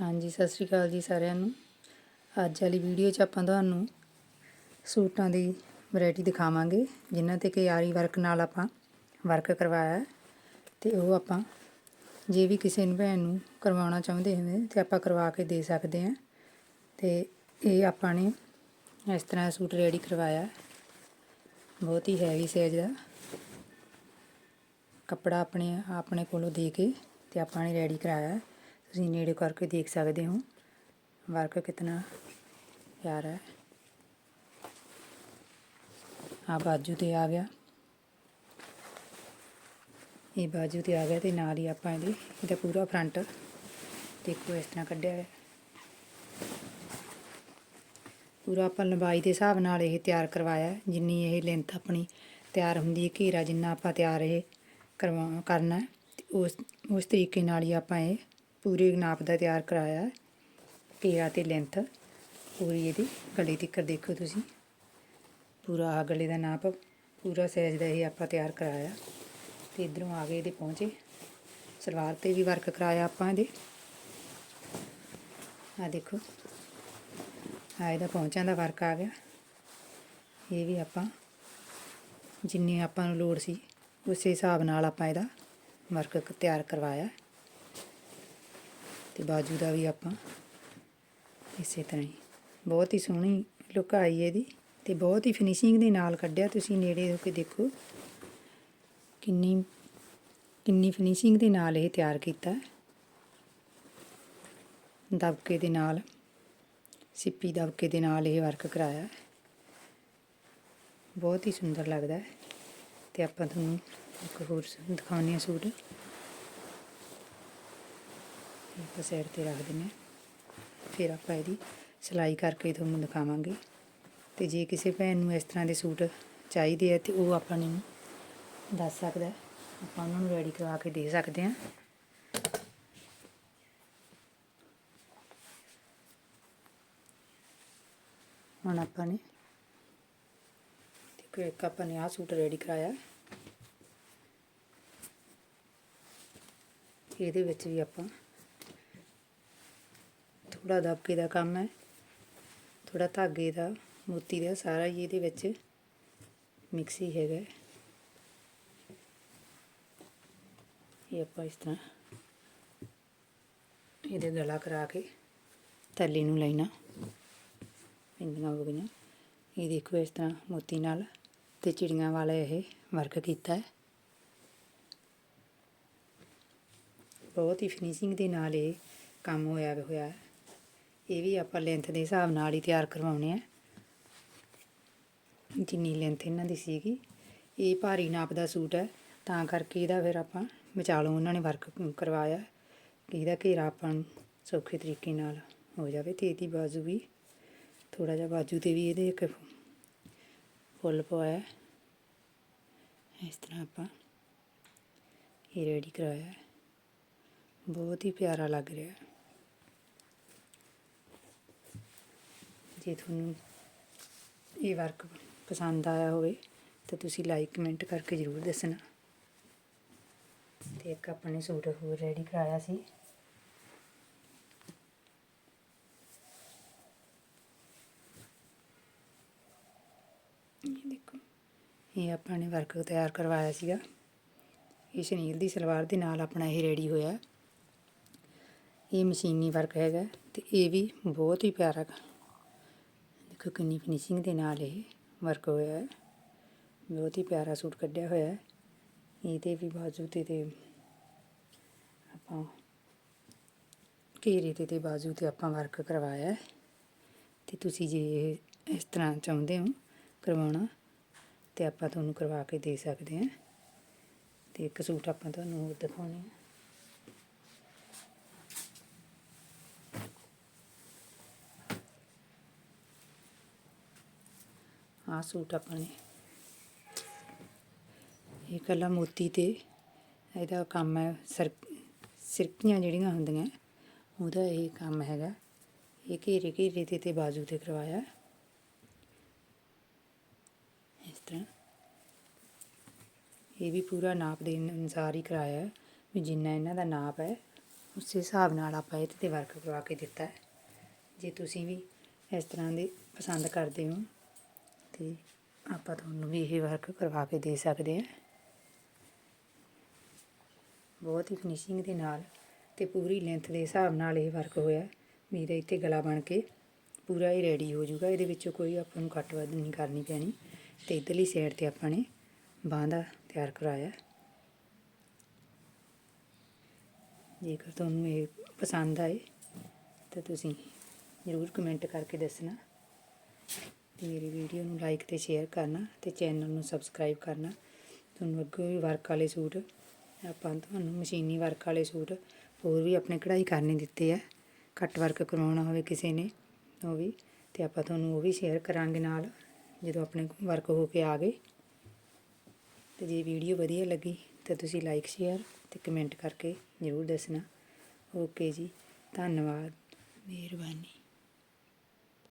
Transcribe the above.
ਹਾਂਜੀ, ਸਤਿ ਸ਼੍ਰੀ ਅਕਾਲ ਜੀ ਸਾਰਿਆਂ ਨੂੰ। ਅੱਜ ਵਾਲੀ ਵੀਡੀਓ 'ਚ ਆਪਾਂ ਤੁਹਾਨੂੰ ਸੂਟਾਂ ਦੀ ਵੈਰਾਈਟੀ ਦਿਖਾਵਾਂਗੇ, ਜਿਨ੍ਹਾਂ ਤੇ ਕਿ ਆਰੀ ਵਰਕ ਨਾਲ ਆਪਾਂ ਵਰਕ ਕਰਵਾਇਆ ਹੈ। ਤੇ ਉਹ ਆਪਾਂ ਜੇ ਵੀ ਕਿਸੇ ਨੂੰ ਭੈਣ ਨੂੰ ਕਰਵਾਉਣਾ ਚਾਹੁੰਦੇ ਹੋਵੇ, ਤੇ ਆਪਾਂ ਕਰਵਾ ਕੇ ਦੇ ਸਕਦੇ ਹਾਂ। ਤੇ ਇਹ ਆਪਾਂ ਨੇ ਇਸ ਤਰ੍ਹਾਂ ਦਾ ਸੂਟ ਰੈਡੀ ਕਰਵਾਇਆ ਬਹੁਤ ਹੀ ਹੈਵੀ ਸਾਈਜ਼ ਦਾ। ਕੱਪੜਾ ਆਪਣੇ ਆਪਣੇ ਕੋਲੋਂ ਦੇ ਕੇ ਤੇ ਆਪਾਂ ਨੇ ਰੈਡੀ ਕਰਾਇਆ ਤੁਸੀਂ ਨੇੜੇ ਕਰਕੇ ਦੇਖ ਸਕਦੇ ਹੋ। ਵਰਕ ਕਿਤਨਾ ਪਿਆਰਾ ਹੈ। ਆ ਬਾਜੂ ਤੇ ਆ ਗਿਆ। ਇਹ ਬਾਜੂ ਤੇ ਆ ਗਿਆ ਤੇ ਨਾਲ ਹੀ ਆਪਾਂ ਇਹਦੀ, ਇਹਦਾ ਪੂਰਾ ਫਰੰਟ ਦੇਖੋ ਇਸ ਤਰ੍ਹਾਂ ਕੱਢਿਆ ਹੈ ਪੂਰਾ ਆਪਾਂ ਲੰਬਾਈ ਦੇ ਹਿਸਾਬ ਨਾਲ ਇਹ ਤਿਆਰ ਕਰਵਾਇਆ ਜਿੰਨੀ ਇਹ ਲੈਂਥ ਆਪਣੀ ਤਿਆਰ ਹੁੰਦੀ ਹੈ, ਘੇਰਾ ਜਿੰਨਾ ਆਪਾਂ ਤਿਆਰ ਇਹ ਕਰਵਾ, ਕਰਨਾ ਹੈ। ਉਸ ਉਸ ਤਰੀਕੇ ਨਾਲ ਹੀ ਆਪਾਂ ਇਹ ਪੂਰੇ ਨਾਪ ਦਾ ਤਿਆਰ ਕਰਾਇਆ ਘੇਰਾ ਤੇ ਲੈਂਥ ਪੂਰੀ ਇਹਦੀ ਗਲੇ ਤੱਕ ਦੇਖੋ ਤੁਸੀਂ। ਪੂਰਾ ਆਹ ਗਲੇ ਦਾ ਨਾਪ, ਪੂਰਾ ਸਾਈਜ਼ ਦਾ ਇਹ ਆਪਾਂ ਤਿਆਰ ਕਰਾਇਆ। ਤੇ ਇਧਰੋਂ ਆ ਗਏ ਇਹਦੇ ਪਹੁੰਚੇ ਸਲਵਾਰ ਤੇ ਵੀ ਵਰਕ ਕਰਾਇਆ ਆਪਾਂ ਇਹਦੇ। ਆ ਦੇਖੋ। ਆ ਇਹਦਾ ਪਹੁੰਚਾਂ ਦਾ ਵਰਕ ਆ ਗਿਆ। ਇਹ ਵੀ ਆਪਾਂ ਜਿੰਨੀ ਆਪਾਂ ਨੂੰ ਲੋੜ ਸੀ, ਉਸੇ ਹਿਸਾਬ ਨਾਲ ਆਪਾਂ ਇਹਦਾ ਵਰਕ ਤਿਆਰ ਕਰਵਾਇਆ। ਤੇ ਬਾਜੂ ਦਾ ਵੀ ਆਪਾਂ ਇਸੇ ਤਰ੍ਹਾਂ ਹੀ। ਬਹੁਤ ਹੀ ਸੋਹਣੀ ਲੁੱਕ ਆਈ ਇਹਦੀ ਤੇ ਬਹੁਤ ਹੀ ਫਿਨਿਸ਼ਿੰਗ ਦੇ ਨਾਲ ਕੱਢਿਆ ਤੁਸੀਂ ਨੇੜੇ ਹੋ ਕੇ ਦੇਖੋ। ਕਿੰਨੀ ਕਿੰਨੀ ਫਿਨਿਸ਼ਿੰਗ ਦੇ ਨਾਲ ਇਹ ਤਿਆਰ ਕੀਤਾ। ਦਬਕੇ ਦੇ ਨਾਲ, ਸਿੱਪੀ ਦਬਕੇ ਦੇ ਨਾਲ ਇਹ ਵਰਕ ਕਰਾਇਆ। ਬਹੁਤ ਹੀ ਸੁੰਦਰ ਲੱਗਦਾ ਹੈ। ਤੇ ਆਪਾਂ ਤੁਹਾਨੂੰ ਇੱਕ ਹੋਰ ਸ- ਦਿਖਾਉਂਦੇ ਹਾਂ ਸੂਟ। ਇਹ ਆਪਾਂ ਸਾਈਡ ਤੇ ਰੱਖ ਦਿੰਦੇ ਹਾਂ। ਫਿਰ ਆਪਾਂ ਇਹਦੀ ਸਿਲਾਈ ਕਰਕੇ ਤੁਹਾਨੂੰ ਦਿਖਾਵਾਂਗੇ। ਤੇ ਜੇ ਕਿਸੇ ਭੈਣ ਨੂੰ ਇਸ ਤਰ੍ਹਾਂ ਦੇ ਸੂਟ ਚਾਹੀਦੇ ਆ ਤੇ ਉਹ ਆਪਾਂ ਨੂੰ ਦੱਸ ਸਕਦਾ ਆਪਾਂ ਉਹਨਾਂ ਨੂੰ ਰੈਡੀ ਕਰਵਾ ਕੇ ਦੇ ਸਕਦੇ ਹਾਂ। ਹੁਣ ਆਪਾਂ ਨੇ ਦੇਖੋ, ਇੱਕ ਆਪਾਂ ਨੇ ਆਹ ਸੂਟ ਰੈਡੀ ਕਰਾਇਆ। ਇਹਦੇ ਵਿੱਚ ਵੀ ਆਪਾਂ ਥੋੜਾ ਦਬਕੇ ਦਾ ਕੰਮ ਹੈ ਥੋੜਾ ਧਾਗੇ ਦਾ, ਮੋਤੀ ਦਾ, ਸਾਰਾ ਹੀ ਇਹਦੇ ਵਿੱਚ ਮਿਕਸ ਹੀ। ਹੈਗਾ ਇਹ ਆਪਾਂ ਇਸ ਤਰ੍ਹਾਂ ਇਹਦੇ ਗਲਾ ਕਰਾ ਕੇ ਥੱਲੇ ਨੂੰ ਲੈਣਾ ਪਿੰਡੀਆਂ ਹੋ ਗਈਆਂ। ਇਹ ਦੇਖੋ ਇਸ ਤਰ੍ਹਾਂ ਮੋਤੀ ਨਾਲ ਤੇ ਚਿੜੀਆਂ ਵਾਲਾ ਇਹ ਵਰਕ ਕੀਤਾ ਹੈ। ਬਹੁਤ ਹੀ ਫਿਨਿਸ਼ਿੰਗ ਦੇ ਨਾਲ ਇਹ ਕੰਮ ਹੋਇਆ ਹੋਇਆ ਹੈ। ਇਹ ਵੀ ਆਪਾਂ ਲੈਂਥ ਦੇ ਹਿਸਾਬ ਨਾਲ ਹੀ ਤਿਆਰ ਕਰਵਾਉਣੇ ਆ। ਜਿੰਨੀ ਲੈਂਥ ਇਹਨਾਂ ਦੀ ਸੀਗੀ। ਇਹ ਭਾਰੀ ਨਾਪ ਦਾ ਸੂਟ ਹੈ। ਤਾਂ ਕਰਕੇ ਇਹਦਾ ਫਿਰ ਆਪਾਂ ਵਿਚਾਲੋਂ ਉਹਨਾਂ ਨੇ ਵਰਕ ਕਰਵਾਇਆ। ਕਿ ਇਹਦਾ ਘੇਰਾ ਆਪਾਂ ਨੂੰ ਸੌਖੇ ਤਰੀਕੇ ਨਾਲ ਹੋ ਜਾਵੇ ਤੇ ਇਹਦੀ ਬਾਜ਼ੂ ਵੀ ਥੋੜਾ ਜਿਹਾ ਬਾਜੂ ਤੇ ਵੀ ਇਹਦੇ ਇੱਕ ਫੁੱਲ ਪਵਾਇਆ। ਇਸ ਤਰ੍ਹਾਂ ਆਪਾਂ ਇਹ ਰੈਡੀ ਕਰਾਇਆ। ਬਹੁਤ ਹੀ ਪਿਆਰਾ ਲੱਗ ਰਿਹਾ। ਜੇ ਤੁਹਾਨੂੰ ਇਹ ਵਰਕ ਪਸੰਦ ਆਇਆ ਹੋਵੇ, ਤਾਂ ਤੁਸੀਂ ਲਾਈਕ ਕਮੈਂਟ ਕਰਕੇ ਜ਼ਰੂਰ ਦੱਸਣਾ। ਤੇ ਇੱਕ ਆਪਾਂ ਨੇ ਸੂਟ ਹੋਰ ਰੈਡੀ ਕਰਾਇਆ ਸੀ। ਇਹ ਦੇਖੋ, ਇਹ ਆਪਾਂ ਨੇ ਵਰਕ ਤਿਆਰ ਕਰਵਾਇਆ ਸੀਗਾ। ਇਹ ਸ਼ਨੀਲ ਦੀ ਸਲਵਾਰ ਦੇ ਨਾਲ ਆਪਣਾ ਇਹ ਰੈਡੀ ਹੋਇਆ। ਇਹ ਮਸ਼ੀਨੀ ਵਰਕ ਹੈਗਾ, ਤੇ ਇਹ ਵੀ ਬਹੁਤ ਹੀ ਪਿਆਰਾ ਗਾ। ਕਿੰਨੀ ਫਿਨਿਸ਼ਿੰਗ ਦੇ ਨਾਲ ਇਹ ਵਰਕ ਹੋਇਆ ਹੈ। ਬਹੁਤ ਹੀ ਪਿਆਰਾ ਸੂਟ ਕੱਢਿਆ ਹੋਇਆ ਹੈ। ਇਹਦੇ ਵੀ ਬਾਜੂ ਤੇ ਤੇ ਆਪਾਂ ਘੇਰੇ ਤੇ ਤੇ ਬਾਜੂ ਤੇ ਆਪਾਂ ਵਰਕ ਕਰਵਾਇਆ ਹੈ। ਤੇ ਤੁਸੀਂ ਜੇ ਇਹ ਇਸ ਤਰ੍ਹਾਂ ਚਾਹੁੰਦੇ ਹੋ ਕਰਵਾਉਣਾ, ਤੇ ਆਪਾਂ ਤੁਹਾਨੂੰ ਕਰਵਾ ਕੇ ਦੇ ਸਕਦੇ ਹਾਂ। ਤੇ ਇੱਕ ਸੂਟ ਆਪਾਂ ਤੁਹਾਨੂੰ ਹੋਰ ਦਿਖਾਉਣੇ ਆ। ਆਹ ਸੂਟ ਆਪਾਂ ਨੇ ਇਹ ਕੱਲਾ ਮੋਤੀ ਤੇ ਇਹਦਾ ਕੰਮ ਹੈ, ਸਰ, ਸਿਰਕੀਆਂ ਜਿਹੜੀਆਂ ਹੁੰਦੀਆਂ, ਉਹਦਾ ਇਹ ਕੰਮ ਹੈਗਾ। ਇਹ ਘੇਰੇ ਘੇਰੇ ਤੇ ਤੇ ਬਾਜੂ ਤੇ ਕਰਵਾਇਆ। ਇਸ ਤਰ੍ਹਾਂ। ਇਹ ਵੀ ਪੂਰਾ ਨਾਪ ਦੇ ਅਨੁਸਾਰ ਹੀ ਕਰਾਇਆ ਵੀ ਜਿੰਨਾ ਇਹਨਾਂ ਦਾ ਨਾਪ ਹੈ, ਉਸੇ ਹਿਸਾਬ ਨਾਲ ਆਪਾਂ ਇਹਦੇ ਤੇ ਵਰਕ ਕਰਵਾ ਕੇ ਦਿੱਤਾ ਹੈ। ਜੇ ਤੁਸੀਂ ਵੀ ਇਸ ਤਰ੍ਹਾਂ ਦੇ ਪਸੰਦ ਕਰਦੇ ਹੋ ਤੇ ਆਪਾਂ ਤੁਹਾਨੂੰ ਵੀ ਇਹ ਵਰਕ ਕਰਵਾ ਕੇ ਦੇ ਸਕਦੇ ਹਾਂ। ਬਹੁਤ ਹੀ ਫਿਨਿਸ਼ਿੰਗ ਦੇ ਨਾਲ ਤੇ ਪੂਰੀ ਲੈਂਥ ਦੇ ਹਿਸਾਬ ਨਾਲ ਇਹ ਵਰਕ ਹੋਇਆ। ਮੇਰੇ ਇੱਥੇ ਗਲਾ ਬਣ ਕੇ ਪੂਰਾ ਹੀ ਰੈਡੀ ਹੋ ਜਾਊਗਾ। ਇਹਦੇ ਵਿੱਚੋਂ ਕੋਈ ਆਪਾਂ ਨੂੰ ਕੱਟ ਵੱਧ ਨਹੀਂ ਕਰਨੀ ਪੈਣੀ। ਤੇ ਇਧਰਲੀ ਸਾਈਡ ਤੇ ਆਪਾਂ ਨੇ ਬਾਂਹ ਦਾ ਤਿਆਰ ਕਰਾਇਆ। ਜੇਕਰ ਤੁਹਾਨੂੰ ਇਹ ਪਸੰਦ ਆਏ ਤਾਂ ਤੁਸੀਂ ਜ਼ਰੂਰ ਕਮੈਂਟ ਕਰਕੇ ਦੱਸਣਾ। ਤੇ ਮੇਰੀ ਵੀਡੀਓ ਨੂੰ ਲਾਈਕ ਤੇ ਸ਼ੇਅਰ ਕਰਨਾ ਤੇ ਚੈਨਲ ਨੂੰ ਸਬਸਕ੍ਰਾਈਬ ਕਰਨਾ। ਤੁਹਾਨੂੰ ਅੱਗੇ ਵੀ ਵਰਕ ਵਾਲੇ ਸੂਟ, ਆਪਾਂ ਤੁਹਾਨੂੰ ਮਸ਼ੀਨੀ ਵਰਕ ਵਾਲੇ ਸੂਟ ਹੋਰ ਵੀ ਆਪਣੇ ਕਢਾਈ ਕਰਨੇ ਦਿੱਤੇ ਆ। ਕੱਟ ਵਰਕ ਕਰਵਾਉਣਾ ਹੋਵੇ ਕਿਸੇ ਨੇ, ਉਹ ਵੀ, ਤੇ ਆਪਾਂ ਤੁਹਾਨੂੰ ਉਹ ਵੀ ਸ਼ੇਅਰ ਕਰਾਂਗੇ ਨਾਲ, ਜਦੋਂ ਆਪਣੇ ਵਰਕ ਹੋ ਕੇ ਆ ਗਏ। ਤੇ ਜੇ ਵੀਡੀਓ ਵਧੀਆ ਲੱਗੀ ਤਾਂ ਤੁਸੀਂ ਲਾਈਕ ਸ਼ੇਅਰ ਤੇ ਕਮੈਂਟ ਕਰਕੇ ਜ਼ਰੂਰ ਦੱਸਣਾ। ਓਕੇ ਜੀ, ਧੰਨਵਾਦ, ਮਿਹਰਬਾਨੀ।